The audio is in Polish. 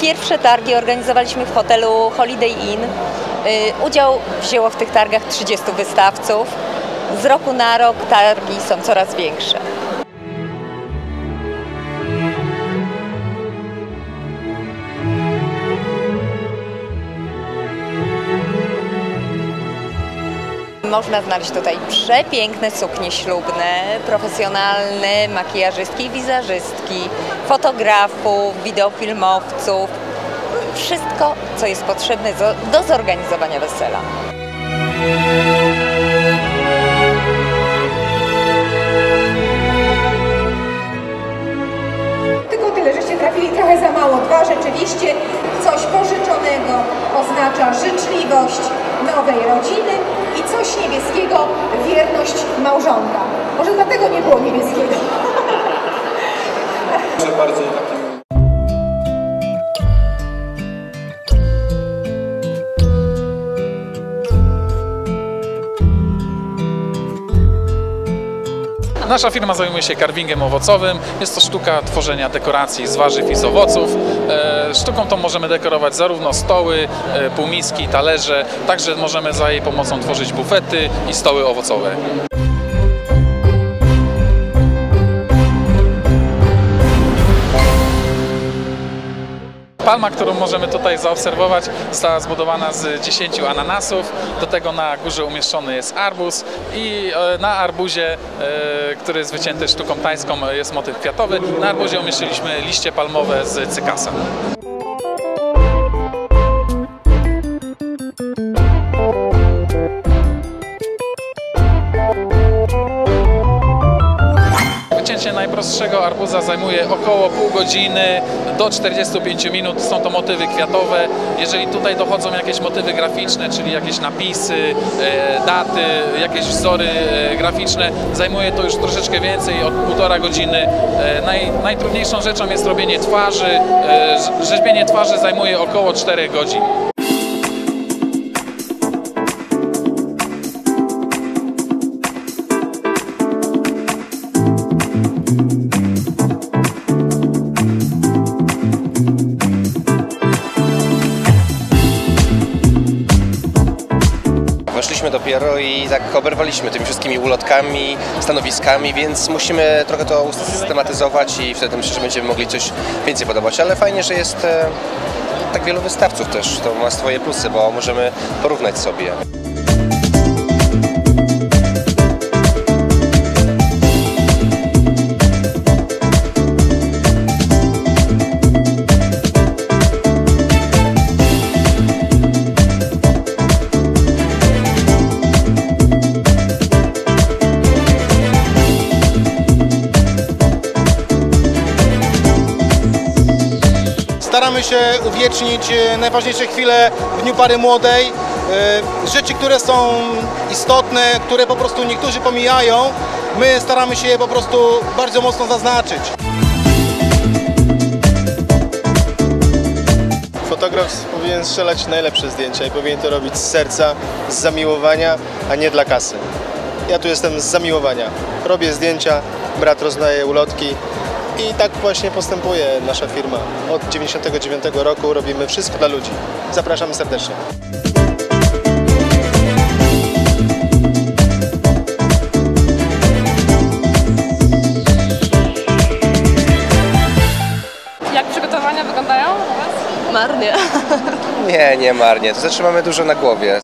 Pierwsze targi organizowaliśmy w hotelu Holiday Inn. Y, Udział wzięło w tych targach 30 wystawców. Z roku na rok targi są coraz większe. Można znaleźć tutaj przepiękne suknie ślubne, profesjonalne makijażystki i wizerzystki, fotografów, wideofilmowców. Wszystko, co jest potrzebne do, zorganizowania wesela. Tylko tyle, żeście trafili trochę za mało. Dwa rzeczywiście, coś pożyczonego oznacza życzliwość nowej rodziny i coś niebieskiego, wierność małżonka. Może dlatego nie było niebieskiego. Bardziej takim Nasza firma zajmuje się carvingiem owocowym. Jest to sztuka tworzenia dekoracji z warzyw i z owoców. E, Sztuką tą możemy dekorować zarówno stoły, e, półmiski, talerze, także możemy za jej pomocą tworzyć bufety i stoły owocowe. Palma, którą możemy tutaj zaobserwować, została zbudowana z 10 ananasów. Do tego na górze umieszczony jest arbuz i e, na arbuzie, e, który jest wycięty sztuką tańską, jest motyw kwiatowy. Na arbuzie umieściliśmy liście palmowe z cykasa. Najprostszego arbuza zajmuje około pół godziny do 45 minut. Są to motywy kwiatowe. Jeżeli tutaj dochodzą jakieś motywy graficzne, czyli jakieś napisy, e, daty, jakieś wzory e, graficzne, zajmuje to już troszeczkę więcej, od półtora godziny. E, Naj, najtrudniejszą rzeczą jest robienie twarzy. Rz- Rzeźbienie twarzy zajmuje około 4 godzin. Weszliśmy dopiero i tak oberwaliśmy tymi wszystkimi ulotkami, stanowiskami, więc musimy trochę to usystematyzować i wtedy myślę, że będziemy mogli coś więcej podobać. Ale fajnie, że jest e, tak wielu wystawców też. To ma swoje plusy, bo możemy porównać sobie. Staramy się uwiecznić e, najważniejsze chwile w dniu pary młodej. E, Rzeczy, które są istotne, które po prostu niektórzy pomijają, my staramy się je po prostu bardzo mocno zaznaczyć. Fotograf powinien strzelać najlepsze zdjęcia i powinien to robić z serca, z zamiłowania, a nie dla kasy. Ja tu jestem z zamiłowania. Robię zdjęcia, brat rozdaje ulotki i tak właśnie postępuje nasza firma. Od 99 roku robimy wszystko dla ludzi. Zapraszamy serdecznie. Jak przygotowania wyglądają u Was? Marnie. Nie, nie marnie. To znaczy mamy dużo na głowie.